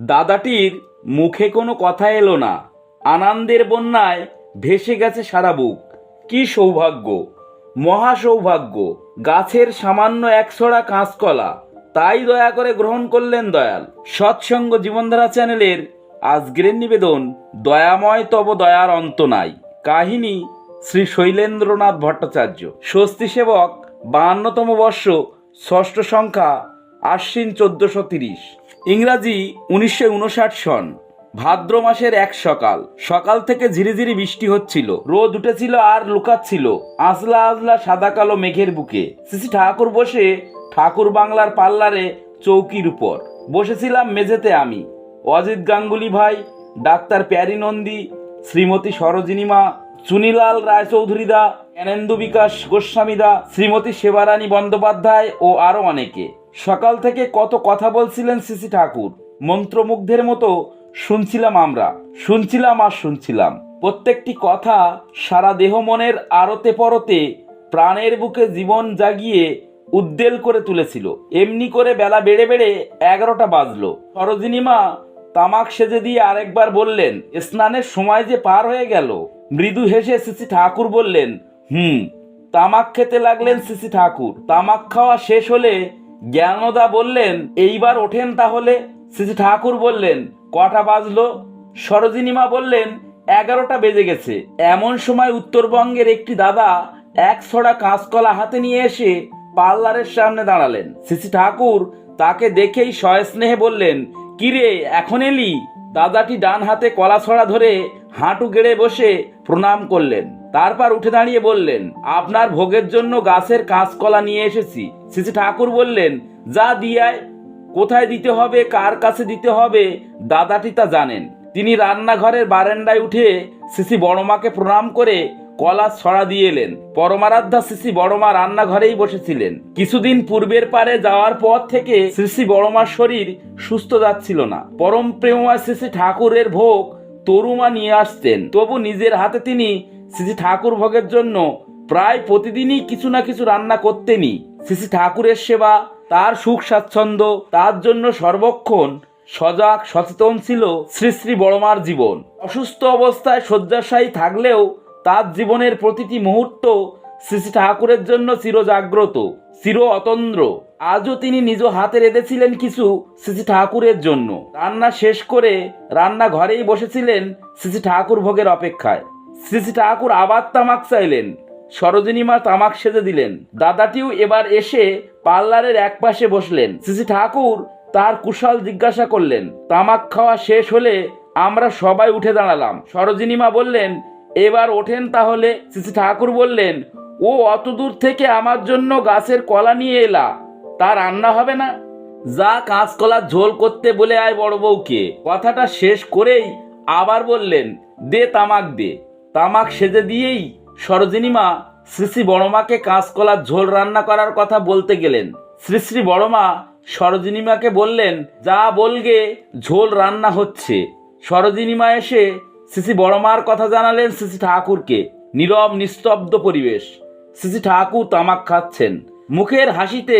দাদাটির মুখে কোনো কথা এলো না। আনন্দের বন্যায় ভেসে গেছে সারা বুক। কি সৌভাগ্য মহা সৌভাগ্য গাছের সামান্য একছড়া কাঁচকলা। তাই দয়া করে গ্রহণ করলেন দয়াল। সৎসঙ্গ জীবনধারা চ্যানেলের আজকের নিবেদন, দয়াময় তব দয়ার অন্ত নাই। কাহিনী শ্রী শৈলেন্দ্রনাথ ভট্টাচার্য। স্বস্তি সেবক বাহান্নতম বর্ষ, ষষ্ঠ সংখ্যা আশ্বিন চোদ্দশো তিরিশ। ইংরাজি উনিশশো উনষাট সন। ভাদ্র মাসের এক সকাল। সকাল থেকে ঝিরিঝিরি বৃষ্টি হচ্ছিল। রোদ উঠেছিল আর লুকাচ্ছিল। আজলা আজলা সাদা কালো মেঘের বুকে। শ্রী ঠাকুর বসে ঠাকুর বাংলার পাল্লারে চৌকির উপর। বসেছিলাম মেঝেতে আমি। অজিত গাঙ্গুলি ভাই, ডাক্তার প্যারি নন্দী, শ্রীমতী সরোজিনীমা চুনিলাল রায়চৌধুরীদা জ্ঞানেন্দু বিকাশ গোস্বামীদা শ্রীমতী সেবারানী বন্দ্যোপাধ্যায় ও আরও অনেকে। সকাল থেকে কত কথা বলছিলেন সিসি ঠাকুর? মন্ত্রমুগ্ধের মতো শুনছিলাম আমরা। শুনছিলাম আর শুনছিলাম। প্রত্যেকটি কথা সারা দেহ মনের আরতে পরতে প্রাণের বুকে জীবন জাগিয়ে উদ্দেল করে তুলেছিল। এমনি করে বেলা বেড়ে বেড়ে এগারোটা বাজলো। সরোজিনীমা তামাক সেজে দিয়ে আরেকবার বললেন, স্নানের সময় যে পার হয়ে গেল। মৃদু হেসে সিসি ঠাকুর বললেন, হুম, তামাক খেতে লাগলেন সিসি ঠাকুর। তামাক খাওয়া শেষ হলে জ্ঞানদা বললেন, এইবার ওঠেন তাহলে। সিসি ঠাকুর বললেন, কটা বাজলো? সরোজিনীমা বললেন, এগারোটা বেজে গেছে। এমন সময় উত্তরবঙ্গের একটি দাদা এক ছড়া কাঁচকলা হাতে নিয়ে এসে পার্লারের সামনে দাঁড়ালেন। শ্রী ঠাকুর তাকে দেখেই সস্নেহে বললেন, কিরে, এখন এলি? দাদাটি ডান হাতে কলা ছড়া ধরে হাঁটু গেড়ে বসে প্রণাম করলেন। তারপর উঠে দাঁড়িয়ে বললেন, আপনার ভোগের জন্য গাছের কাঁচকলা নিয়ে এসেছি। শ্রী ঠাকুর বললেন, যা দিয়ায় কোথায় দিতে হবে, কার কাছে দিতে হবে, দাদাটি তা জানেন। তিনি রান্নাঘরের বারান্দায় উঠে সিসি বড়মাকে প্রণাম করে কলা ছড়া দিয়ে এলেন। পরমারাধ্যা সিসি বড়মা রান্নাঘরেই বসেছিলেন। কিছুদিন পূর্বের পারে যাওয়ার পর থেকে শ্রী বড়মার শরীর সুস্থ যাচ্ছিল না। পরম প্রেমময় শ্রী ঠাকুরের ভোগ তরুমা নিয়ে আসতেন। তবু নিজের হাতে তিনি শ্রী ঠাকুর ভোগের জন্য প্রায় প্রতিদিনই কিছু না কিছু রান্না করতেনই শ্রী ঠাকুরের সেবা, তার সুখ স্বাচ্ছন্দ্য, তার জন্য সর্বক্ষণ সজাগ, সচেতন ছিল শ্রী শ্রী বড়মার জীবন। অসুস্থ অবস্থায় শয্যাশায়ী থাকলেও তার জীবনের প্রতিটি মুহূর্ত শ্রী শ্রী ঠাকুরের জন্য চিরজাগ্রত, চির অতন্দ্র। আজও তিনি নিজ হাতে রেঁধেছিলেন কিছু শ্রী ঠাকুরের জন্য। রান্না শেষ করে রান্না ঘরেই বসেছিলেন শ্রী ঠাকুর ভোগের অপেক্ষায়। শ্রী শ্রী ঠাকুর আবার তামাক চাইলেন। সরোজিনীমা তামাক সেজে দিলেন। দাদাটিও এবার এসে পার্লারের এক পাশে বসলেন। শ্রী ঠাকুর তার কুশল জিজ্ঞাসা করলেন, তামাক খাওয়া শেষ হলে আমরা সবাই উঠে দাঁড়ালাম। সরোজিনীমা বললেন, এবার ওঠেন তাহলে। শ্রী ঠাকুর বললেন, ও অত দূর থেকে আমার জন্য গাছের কলা নিয়ে এলা। তা রান্না হবে না? যা কাঁচকলার ঝোল করতে বলে আয় বড় বউকে। কথাটা শেষ করেই আবার বললেন, দে তামাক দে। তামাক সেজে দিয়েই সরোজিনীমা শ্রী শ্রী বড়মাকে কাঁচকলার ঝোল রান্না করার কথা বলতে গেলেন। শ্রী শ্রী বড়মা সরোজিনীমাকে বললেন, যা বলগে, ঝোল রান্না হচ্ছে। সরোজিনীমা এসে শ্রী বড়মার কথা জানালেন শ্রী ঠাকুরকে, নীরব, নিস্তব্ধ পরিবেশ। শ্রী ঠাকুর তামাক খাচ্ছেন। মুখের হাসিতে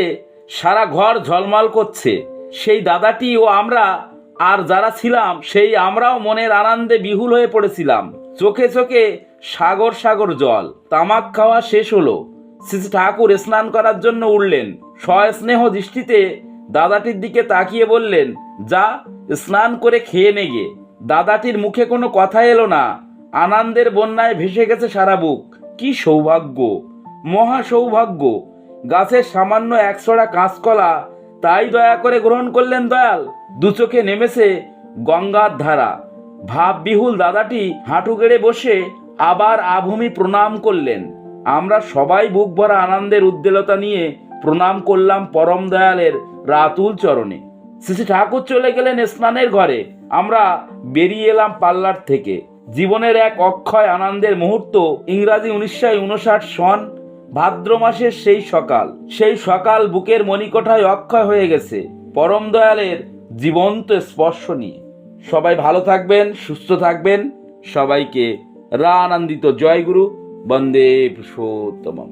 সারা ঘর ঝলমল করছে। সেই দাদাটি ও আমরা, আর যারা ছিলাম, সেই আমরাও মনের আনন্দে বিহুল হয়ে পড়েছিলাম। চোখে চোখে সাগর সাগর জল। তামাক খাওয়া শেষ হলো। শ্রী ঠাকুর স্নান করার জন্য উঠলেন। সস্নেহ দৃষ্টিতে দাদাটির দিকে তাকিয়ে বললেন, যা, স্নান করে খেয়ে নেগে দাদাটির মুখে কোনো কথা এলো না। আনন্দের বন্যায় ভেসে গেছে সারা বুক। কি সৌভাগ্য। মহা সৌভাগ্য। গাছের সামান্য একশোড়া কাঁচকলা, তাই দয়া করে গ্রহণ করলেন দয়াল। দু চোখে নেমেছে গঙ্গার ধারা। ভাববিহুল দাদাটি হাঁটু গেড়ে বসে আবার আভূমি প্রণাম করলেন। আমরা সবাই বুক ভরা আনন্দের উদ্দেলতা নিয়ে প্রণাম করলাম পরম দয়ালের রাতুল চরণে। শ্রী ঠাকুর চলে গেলেন স্নানের ঘরে। আমরা বেরিয়ে এলাম পার্লার থেকে। জীবনের এক অক্ষয় আনন্দের মুহূর্ত ইংরাজি উনিশশো উনষাট সন ভাদ্র মাসের সেই সকাল। সেই সকাল বুকের মণিকোঠায় অক্ষয় হয়ে গেছে। পরম দয়ালের জীবন্ত স্পর্শ নিয়ে। সবাই ভালো থাকবেন সুস্থ থাকবেন। সবাইকে রানন্দিত জয়গুরু বন্দে পুরুষোত্তমম।